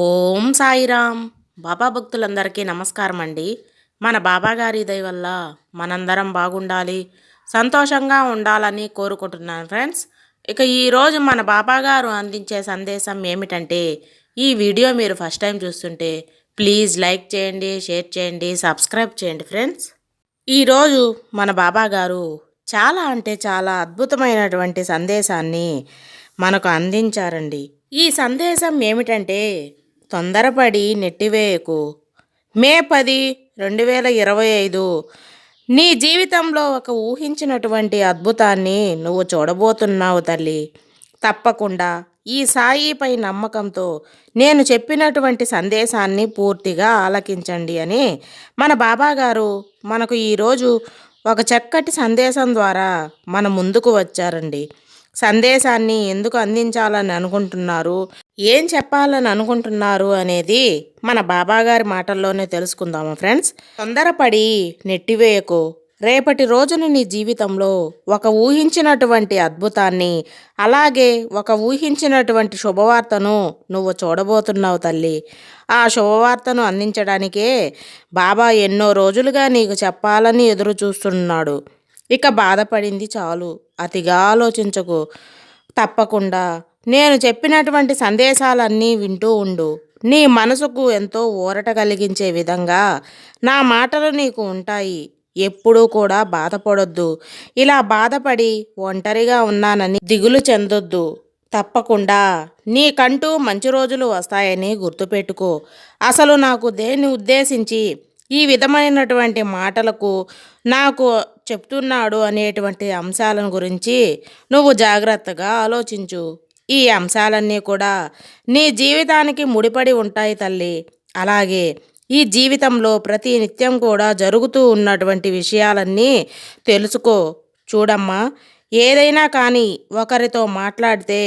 ఓం సాయిరామ్. బాబా భక్తులందరికీ నమస్కారం అండి మన బాబా గారి దయ వల్ల మనందరం బాగుండాలి సంతోషంగా ఉండాలని కోరుకుంటున్నాను ఫ్రెండ్స్. ఇక ఈరోజు మన బాబాగారు అందించే సందేశం ఏమిటంటే ఈ వీడియో మీరు ఫస్ట్ టైం చూస్తుంటే ప్లీజ్ లైక్ చేయండి షేర్ చేయండి సబ్స్క్రైబ్ చేయండి ఫ్రెండ్స్. ఈరోజు మన బాబాగారు చాలా అంటే చాలా అద్భుతమైనటువంటి సందేశాన్ని మనకు అందించారండి. ఈ సందేశం ఏమిటంటే తొందరపడి నెట్టివేయకు. మే పది రెండు వేల ఇరవై ఐదు. నీ జీవితంలో ఒక ఊహించినటువంటి అద్భుతాన్ని నువ్వు చూడబోతున్నావు తల్లి. తప్పకుండా ఈ సాయిపై నమ్మకంతో నేను చెప్పినటువంటి సందేశాన్ని పూర్తిగా ఆలకించండి అని మన బాబా గారు మనకు ఈరోజు ఒక చక్కటి సందేశం ద్వారా మన ముందుకు వచ్చారండి. సందేశాన్ని ఎందుకు అందించాలని అనుకుంటున్నారు? ఏం చెప్పాలని అనుకుంటున్నారు అనేది మన బాబాగారి మాటల్లోనే తెలుసుకుందాము ఫ్రెండ్స్? తొందరపడి నెట్టివేయకు రేపటి రోజున నీ జీవితంలో ఒక ఊహించినటువంటి అద్భుతాన్ని అలాగే ఒక ఊహించినటువంటి శుభవార్తను నువ్వు చూడబోతున్నావు తల్లి. ఆ శుభవార్తను అందించడానికే బాబా ఎన్నో రోజులుగా నీకు చెప్పాలని ఎదురు చూస్తున్నాడు ఇక బాధపడింది చాలు. అతిగా ఆలోచించకు. తప్పకుండా. నేను చెప్పినటువంటి సందేశాలన్నీ వింటూ ఉండు. నీ మనసుకు ఎంతో ఊరట కలిగించే విధంగా నా మాటలు నీకు ఉంటాయి. ఎప్పుడూ కూడా బాధపడొద్దు. ఇలా బాధపడి ఒంటరిగా ఉన్నానని దిగులు చెందొద్దు. తప్పకుండా. నీకంటూ మంచి రోజులు వస్తాయని గుర్తుపెట్టుకో. అసలు నాకు దేన్ని ఉద్దేశించి ఈ విధమైనటువంటి మాటలకు నాకు చెప్తున్నాడు అనేటువంటి అంశాలను గురించి నువ్వు జాగ్రత్తగా ఆలోచించు. ఈ అంశాలన్నీ కూడా నీ జీవితానికి ముడిపడి ఉంటాయి తల్లి. అలాగే ఈ జీవితంలో ప్రతి నిత్యం కూడా జరుగుతూ ఉన్నటువంటి విషయాలన్నీ తెలుసుకో. చూడమ్మా ఏదైనా కానీ ఒకరితో మాట్లాడితే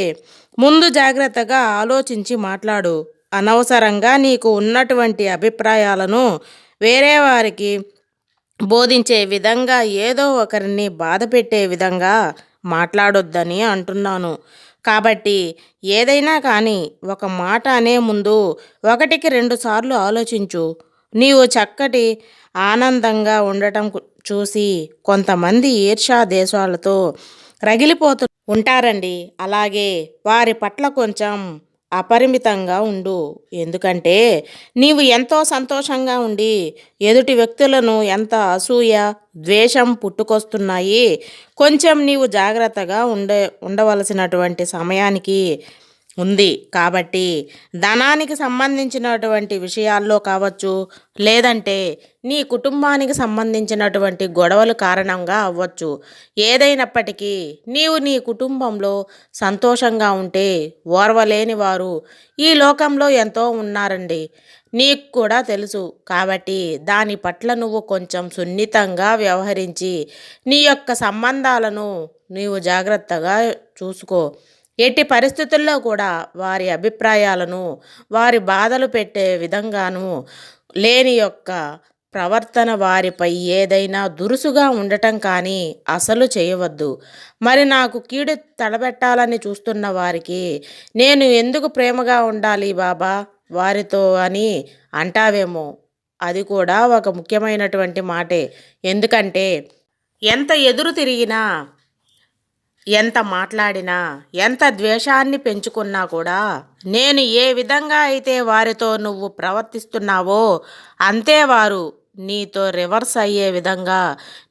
ముందు జాగ్రత్తగా ఆలోచించి మాట్లాడు. అనవసరంగా నీకు ఉన్నటువంటి అభిప్రాయాలను వేరే వారికి బోధించే విధంగా ఏదో ఒకరిని బాధ పెట్టే విధంగా మాట్లాడొద్దని అంటున్నాను. కాబట్టి ఏదైనా కానీ ఒక మాట అనే ముందు ఒకటికి రెండు సార్లు ఆలోచించు. నీవు చక్కటి ఆనందంగా ఉండటం చూసి కొంతమంది ఈర్షా దేశాలతో రగిలిపోతూ ఉంటారండి. అలాగే వారి పట్ల కొంచెం అపరిమితంగా ఉండు. ఎందుకంటే నీవు ఎంతో సంతోషంగా ఉండి ఎదుటి వ్యక్తులను ఎంత అసూయ ద్వేషం పుట్టుకొస్తున్నాయి కొంచెం నీవు జాగ్రత్తగా ఉండే ఉండవలసినటువంటి సమయానికి ఉంది. కాబట్టి ధనానికి సంబంధించినటువంటి విషయాల్లో కావచ్చు లేదంటే నీ కుటుంబానికి సంబంధించినటువంటి గొడవలు కారణంగా అవ్వచ్చు. ఏదైనప్పటికీ నీవు నీ కుటుంబంలో సంతోషంగా ఉంటే ఓర్వలేని వారు ఈ లోకంలో ఎంతో ఉన్నారండి. నీకు కూడా తెలుసు. కాబట్టి దాని పట్ల నువ్వు కొంచెం సున్నితంగా వ్యవహరించి నీ యొక్క సంబంధాలను నీవు జాగ్రత్తగా చూసుకో. ఎట్టి పరిస్థితుల్లో కూడా వారి అభిప్రాయాలను వారి బాధలు పెట్టే విధంగాను లేని యొక్క ప్రవర్తన వారిపై ఏదైనా దురుసుగా ఉండటం కానీ అసలు చేయవద్దు. మరి నాకు కీడు తడబెట్టాలని చూస్తున్న వారికి నేను ఎందుకు ప్రేమగా ఉండాలి బాబా? వారితో అని అంటావేమో? అది కూడా ఒక ముఖ్యమైనటువంటి మాటే. ఎందుకంటే ఎంత ఎదురు తిరిగినా ఎంత మాట్లాడినా ఎంత ద్వేషాన్ని పెంచుకున్నా కూడా నేను ఏ విధంగా అయితే వారితో నువ్వు ప్రవర్తిస్తున్నావో అంతే వారు నీతో రివర్స్ అయ్యే విధంగా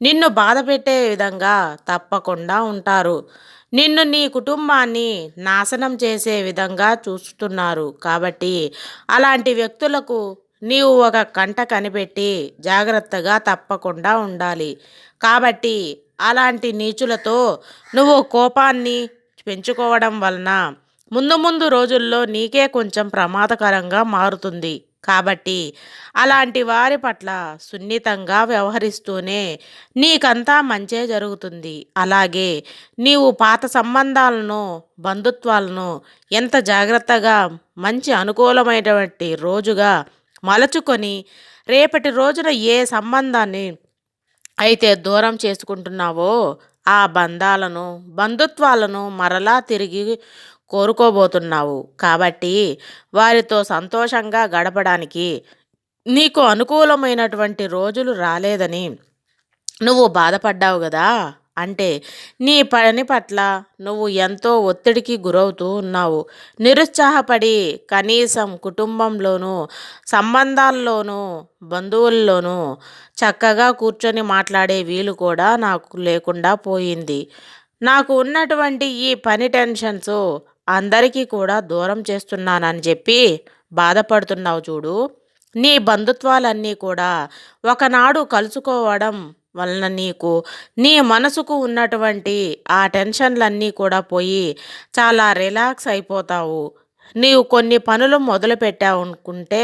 నిన్ను బాధ పెట్టే విధంగా తప్పకుండా ఉంటారు. నిన్ను నీ కుటుంబాన్ని నాశనం చేసే విధంగా చూస్తున్నారు. కాబట్టి అలాంటి వ్యక్తులకు నీవు ఒక కంట కనిపెట్టి జాగ్రత్తగా తప్పకుండా ఉండాలి. కాబట్టి అలాంటి నీచులతో నువ్వు కోపాన్ని పెంచుకోవడం వలన ముందు ముందు రోజుల్లో నీకే కొంచెం ప్రమాదకరంగా మారుతుంది. కాబట్టి అలాంటి వారి పట్ల సున్నితంగా వ్యవహరిస్తూనే నీకంతా మంచే జరుగుతుంది. అలాగే నీవు పాత సంబంధాలను బంధుత్వాలను ఎంత జాగ్రత్తగా మంచి అనుకూలమైనటువంటి రోజుగా మలచుకొని రేపటి రోజున ఏ సంబంధాన్ని అయితే దూరం చేసుకుంటున్నావో ఆ బంధాలను బంధుత్వాలను మరలా తిరిగి కోరుకోబోతున్నావు. కాబట్టి వారితో సంతోషంగా గడపడానికి నీకు అనుకూలమైనటువంటి రోజులు రాలేదని నువ్వు బాధపడ్డావు కదా అంటే నీ పని పట్ల నువ్వు ఎంతో ఒత్తిడికి గురవుతూ ఉన్నావు. నిరుత్సాహపడి కనీసం కుటుంబంలోనూ సంబంధాల్లోనూ బంధువుల్లోనూ చక్కగా కూర్చొని మాట్లాడే వీలు కూడా నాకు లేకుండా పోయింది. నాకు ఉన్నటువంటి ఈ పని టెన్షన్స్ అందరికీ కూడా దూరం చేస్తున్నానని చెప్పి బాధపడుతున్నావు చూడు. నీ బంధుత్వాలన్నీ కూడా ఒకనాడు కలుసుకోవడం వలన నీకు నీ మనసుకు ఉన్నటువంటి ఆ టెన్షన్లన్నీ కూడా పోయి చాలా రిలాక్స్ అయిపోతావు. నీవు కొన్ని పనులు మొదలు పెట్టావు అనుకుంటే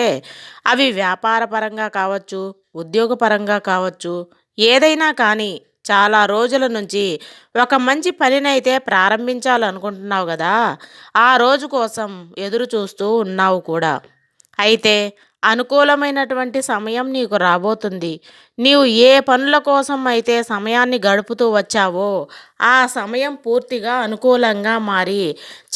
అవి వ్యాపారపరంగా కావచ్చు ఉద్యోగపరంగా కావచ్చు ఏదైనా కానీ చాలా రోజుల నుంచి ఒక మంచి పనినైతే ప్రారంభించాలనుకుంటున్నావు కదా ఆ రోజు కోసం ఎదురు చూస్తూ ఉన్నావు కూడా. అయితే అనుకూలమైనటువంటి సమయం నీకు రాబోతుంది. నీవు ఏ పనుల కోసం అయితే సమయాన్ని గడుపుతూ వచ్చావో ఆ సమయం పూర్తిగా అనుకూలంగా మారి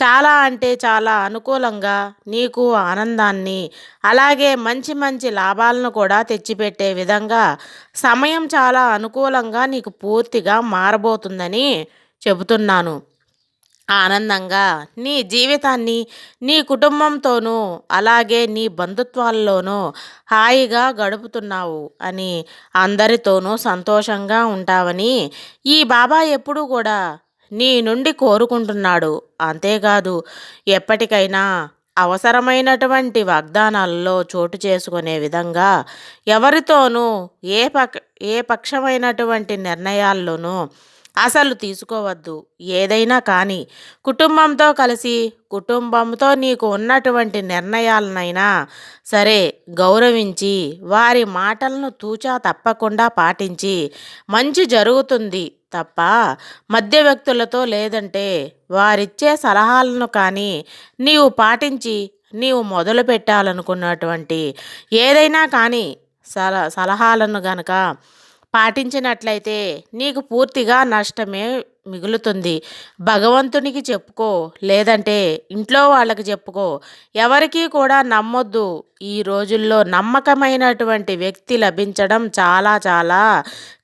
చాలా అంటే చాలా అనుకూలంగా నీకు ఆనందాన్ని అలాగే మంచి మంచి లాభాలను కూడా తెచ్చిపెట్టే విధంగా సమయం చాలా అనుకూలంగా నీకు పూర్తిగా మారబోతుందని చెబుతున్నాను. ఆనందంగా నీ జీవితాన్ని నీ కుటుంబంతోనూ అలాగే నీ బంధుత్వాల్లోనూ హాయిగా గడుపుతున్నావు అని అందరితోనూ సంతోషంగా ఉంటావని ఈ బాబా ఎప్పుడూ కూడా నీ నుండి కోరుకుంటున్నాడు. అంతేకాదు ఎప్పటికైనా అవసరమైనటువంటి వాగ్దానాల్లో చోటు చేసుకునే విధంగా ఎవరితోనూ ఏ పక్ష ఏ పక్షమైనటువంటి నిర్ణయాల్లోనూ అసలు తీసుకోవద్దు. ఏదైనా కానీ కుటుంబంతో కలిసి కుటుంబంతో నీకు ఉన్నటువంటి నిర్ణయాలనైనా సరే గౌరవించి వారి మాటలను తూచా తప్పకుండా పాటించి మంచి జరుగుతుంది తప్ప మధ్య వ్యక్తులతో లేదంటే వారిచ్చే సలహాలను కానీ నీవు పాటించి నీవు మొదలు పెట్టాలనుకున్నటువంటి ఏదైనా కానీ సల సలహాలను గనక పాటించినట్లయితే నీకు పూర్తిగా నష్టమే మిగులుతుంది. భగవంతునికి చెప్పుకో లేదంటే ఇంట్లో వాళ్ళకి చెప్పుకో. ఎవరికీ కూడా నమ్మొద్దు. ఈ రోజుల్లో నమ్మకమైనటువంటి వ్యక్తి లభించడం చాలా చాలా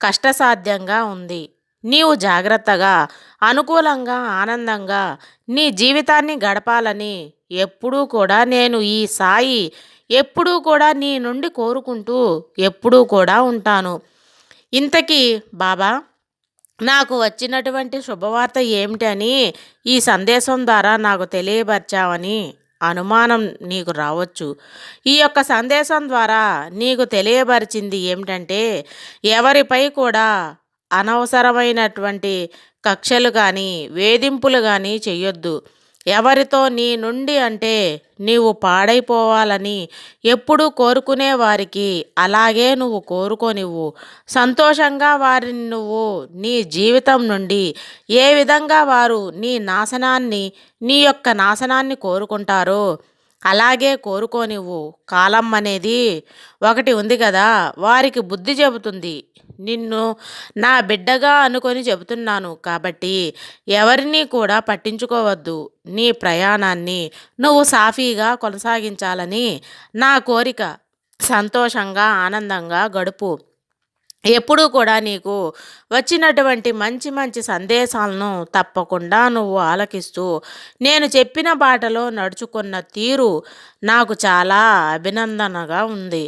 కష్టసాధ్యంగా ఉంది. నీవు జాగ్రత్తగా అనుకూలంగా ఆనందంగా నీ జీవితాన్ని గడపాలని ఎప్పుడూ కూడా నేను ఈ సాయి ఎప్పుడూ కూడా నీ నుండి కోరుకుంటూ ఎప్పుడూ కూడా ఉంటాను. ఇంతకీ బాబా నాకు వచ్చినటువంటి శుభవార్త ఏమిటని ఈ సందేశం ద్వారా నాకు తెలియపరిచావని అనుమానం నీకు రావచ్చు. ఈ యొక్క సందేశం ద్వారా నీకు తెలియపరిచింది ఏమిటంటే ఎవరిపై కూడా అనవసరమైనటువంటి కక్షలు కానీ వేధింపులు కానీ చెయ్యొద్దు. ఎవరితో నీ నుండి అంటే నీవు పాడైపోవాలని ఎప్పుడూ కోరుకునే వారికి అలాగే నువ్వు కోరుకోనివ్వు. సంతోషంగా వారిని నువ్వు నీ జీవితం నుండి ఏ విధంగా వారు నీ నాశనాన్ని నీ యొక్క నాశనాన్ని కోరుకుంటారో అలాగే కోరుకోనివ్వు కాలం అనేది ఒకటి ఉంది కదా వారికి బుద్ధి చెబుతుంది. నిన్ను నా బిడ్డగా అనుకొని చెబుతున్నాను కాబట్టి ఎవరిని కూడా పట్టించుకోవద్దు. నీ ప్రయాణాన్ని నువ్వు సాఫీగా కొనసాగించాలని నా కోరిక. సంతోషంగా ఆనందంగా గడుపు. ఎప్పుడూ కూడా నీకు వచ్చినటువంటి మంచి మంచి సందేశాలను తప్పకుండా నువ్వు ఆలకిస్తూ నేను చెప్పిన బాటలో నడుచుకున్న తీరు నాకు చాలా అభినందనగా ఉంది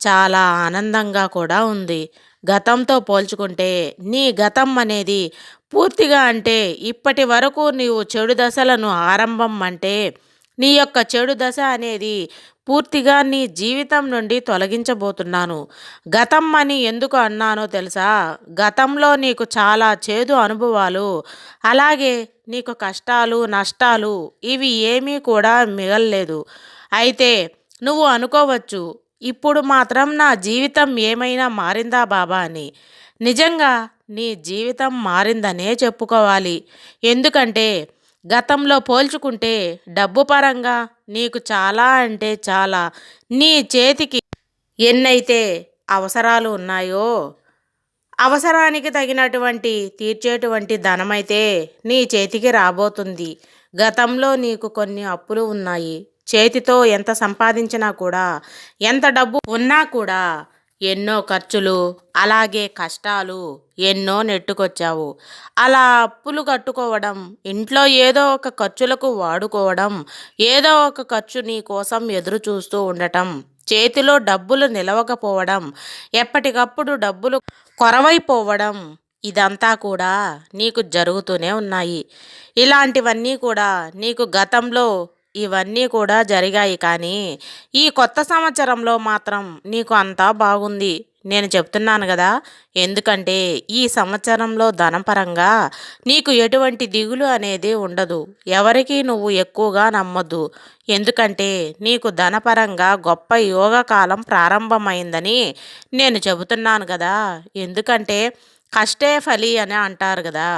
చాలా ఆనందంగా కూడా ఉంది. గతంతో పోల్చుకుంటే నీ గతం అనేది పూర్తిగా అంటే ఇప్పటి వరకు నీవు చెడు దశలను ఆరంభం అంటే నీ యొక్క చెడు దశ అనేది పూర్తిగా నీ జీవితం నుండి తొలగించబోతున్నాను. గతం అని ఎందుకు అన్నానో తెలుసా? గతంలో నీకు చాలా చేదు అనుభవాలు అలాగే నీకు కష్టాలు నష్టాలు ఇవి ఏమీ కూడా మిగల్లేదు. అయితే నువ్వు అనుకోవచ్చు ఇప్పుడు మాత్రం నా జీవితం ఏమైనా మారిందా బాబా అని. నిజంగా నీ జీవితం మారిందనే చెప్పుకోవాలి. ఎందుకంటే గతంలో పోల్చుకుంటే డబ్బు పరంగా నీకు చాలా అంటే చాలా. నీ చేతికి ఎన్నైతే అవసరాలు ఉన్నాయో అవసరానికి తగినటువంటి తీర్చేటువంటి ధనమైతే నీ చేతికి రాబోతుంది. గతంలో నీకు కొన్ని అప్పులు ఉన్నాయి. చేతితో ఎంత సంపాదించినా కూడా ఎంత డబ్బు ఉన్నా కూడా ఎన్నో ఖర్చులు అలాగే కష్టాలు ఎన్నో నెట్టుకొచ్చావు. అలా అప్పులు కట్టుకోవడం ఇంట్లో ఏదో ఒక ఖర్చులకు వాడుకోవడం ఏదో ఒక ఖర్చు నీ కోసం ఎదురు చూస్తూ ఉండటం చేతిలో డబ్బులు నిలవకపోవడం ఎప్పటికప్పుడు డబ్బులు కొరవైపోవడం ఇదంతా కూడా నీకు జరుగుతూనే ఉన్నాయి. ఇలాంటివన్నీ కూడా నీకు గతంలో ఇవన్నీ కూడా జరిగాయి కానీ ఈ కొత్త సంవత్సరంలో మాత్రం నీకు అంతా బాగుంది. నేను చెప్తున్నాను కదా ఎందుకంటే ఈ సంవత్సరంలో ధనపరంగా నీకు ఎటువంటి దిగులు అనేది ఉండదు. ఎవరికి నువ్వు ఎక్కువగా నమ్మొద్దు. ఎందుకంటే నీకు ధనపరంగా గొప్ప యోగకాలం ప్రారంభమైందని నేను చెబుతున్నాను కదా. ఎందుకంటే కష్టే ఫలి అని అంటారు కదా.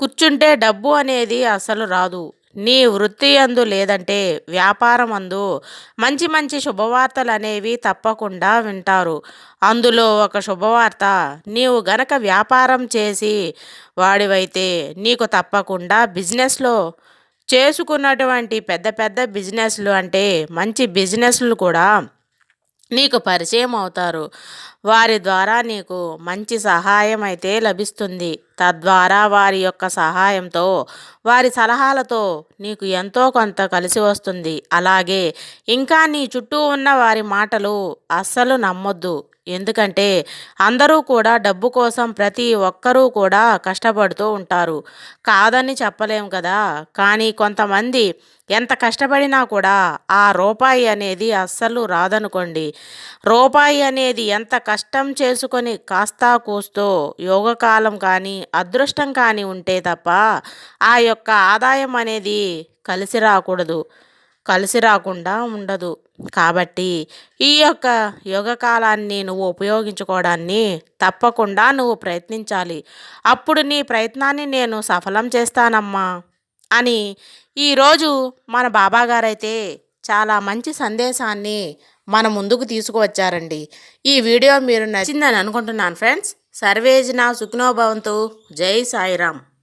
కూర్చుంటే డబ్బు అనేది అసలు రాదు. నీ వృత్తి అందు లేదంటే వ్యాపారం అందు మంచి మంచి శుభవార్తలు అనేవి తప్పకుండా వింటారు. అందులో ఒక శుభవార్త నీవు గనక వ్యాపారం చేసి వాడివైతే నీకు తప్పకుండా బిజినెస్లో చేసుకున్నటువంటి పెద్ద పెద్ద బిజినెస్లు అంటే మంచి బిజినెస్లు కూడా నీకు పరిచయం అవుతారు. వారి ద్వారా నీకు మంచి సహాయం అయితే లభిస్తుంది. తద్వారా వారి యొక్క సహాయంతో వారి సలహాలతో నీకు ఎంతో కొంత కలిసి వస్తుంది. అలాగే ఇంకా నీ చుట్టూ ఉన్న వారి మాటలు అస్సలు నమ్మొద్దు. ఎందుకంటే అందరూ కూడా డబ్బు కోసం ప్రతి ఒక్కరూ కూడా కష్టపడుతూ ఉంటారు. కాదని చెప్పలేము కదా. కానీ కొంతమంది ఎంత కష్టపడినా కూడా ఆ రూపాయి అనేది అస్సలు రాదనుకోండి. రూపాయి అనేది ఎంత కష్టం చేసుకొని కాస్తా కూస్తో యోగకాలం కానీ అదృష్టం కానీ ఉంటే తప్ప ఆ యొక్క ఆదాయం అనేది కలిసి రాకూడదు. కలిసి రాకుండా ఉండదు. కాబట్టి ఈ యొక్క యోగకాలాన్ని నువ్వు ఉపయోగించుకోవడాన్ని తప్పకుండా నువ్వు ప్రయత్నించాలి. అప్పుడు నీ ప్రయత్నాన్ని నేను సఫలం చేస్తానమ్మా అని ఈరోజు మన బాబాగారైతే చాలా మంచి సందేశాన్ని మన ముందుకు తీసుకువచ్చారండి. ఈ వీడియో మీరు నచ్చిందని అనుకుంటున్నాను ఫ్రెండ్స్. సర్వేజన సుఖనోభవంతు. జై సాయిరామ్.